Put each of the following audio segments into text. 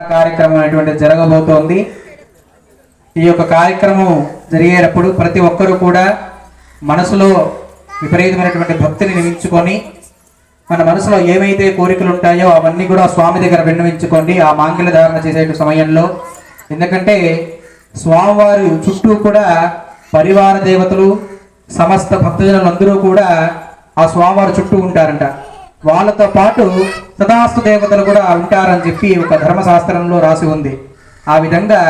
కార్యక్రమం అనేటువంటి జరగబోతోంది. ఈ యొక్క కార్యక్రమం జరిగేటప్పుడు ప్రతి ఒక్కరూ కూడా మనసులో విపరీతమైనటువంటి భక్తిని నిమించుకొని మన మనసులో ఏమైతే కోరికలు ఉంటాయో అవన్నీ కూడా స్వామి దగ్గర విన్నవించుకోండి ఆ మాంగళ్య ధారణ చేసే సమయంలో. ఎందుకంటే స్వామివారి చుట్టూ కూడా పరివార దేవతలు సమస్త భక్తజనులందరూ కూడా ఆ స్వామివారి చుట్టూ ఉంటారంట. వాళ్ళతో పాటు తదాస్తు దేవతలు కూడా ఉంటారని చెప్పి ఒక ధర్మశాస్త్రంలో రాసి ఉంది. ఆ విధంగా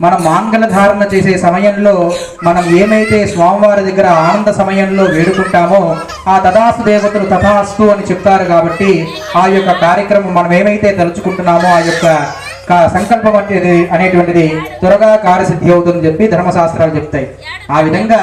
మనం మాంగళ ధారణ చేసే సమయంలో మనం ఏమైతే స్వామివారి దగ్గర ఆనంద సమయంలో వేడుకుంటామో ఆ తదాస్తు దేవతలు తథాస్తు అని చెప్తారు కాబట్టి ఆ యొక్క కార్యక్రమం మనం ఏమైతే తలుచుకుంటున్నామో ఆ యొక్క కా- సంకల్పం అనేది అనేటువంటిది త్వరగా కార్యసిద్ధి అవుతుందని చెప్పి ధర్మశాస్త్రాలు చెప్తాయి. ఆ విధంగా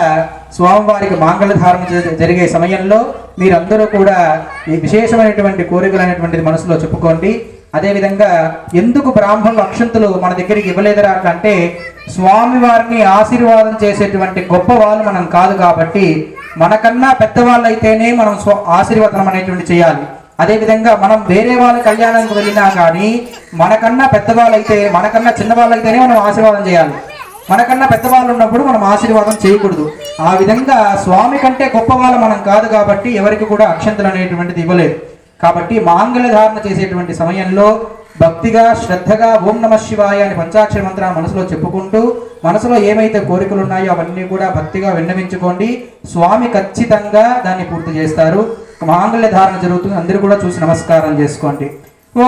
స్వామివారికి మాంగళధారణ జ- జరిగే సమయంలో మీరందరూ కూడా ఈ విశేషమైనటువంటి కోరికలు అనేటువంటిది మనసులో చెప్పుకోండి. అదేవిధంగా ఎందుకు బ్రాహ్మణులు అక్షంతులు మన దగ్గరికి ఇవ్వలేదురా అంటే స్వామి వారిని ఆశీర్వాదం చేసేటువంటి గొప్ప వాళ్ళు మనం కాదు కాబట్టి మనకన్నా పెద్దవాళ్ళు అయితేనే మనం స్వ ఆశీర్వాదం అనేటువంటి చేయాలి. అదేవిధంగా మనం వేరే వాళ్ళ కళ్యాణానికి వెళ్ళినా కానీ మనకన్నా పెద్దవాళ్ళు అయితే మనకన్నా చిన్నవాళ్ళు అయితేనే మనం ఆశీర్వాదం చేయాలి. మనకన్నా పెద్దవాళ్ళు ఉన్నప్పుడు మనం ఆశీర్వాదం చేయకూడదు. ఆ విధంగా స్వామి కంటే గొప్పవాళ్ళు మనం కాదు కాబట్టి ఎవరికి కూడా అక్షంతలు అనేటువంటిది ఇవ్వలేదు. కాబట్టి మాంగళ ధారణ చేసేటువంటి సమయంలో భక్తిగా శ్రద్ధగా ఓం నమ శివాయ అని పంచాక్షర మంత్రాన్ని మనసులో చెప్పుకుంటూ మనసులో ఏమైతే కోరికలు ఉన్నాయో అవన్నీ కూడా భక్తిగా విన్నవించుకోండి. స్వామి ఖచ్చితంగా దాన్ని పూర్తి చేస్తారు. మాంగళ్య ధారణ జరుగుతుంది. అందరూ కూడా చూసి నమస్కారం చేసుకోండి. ఓ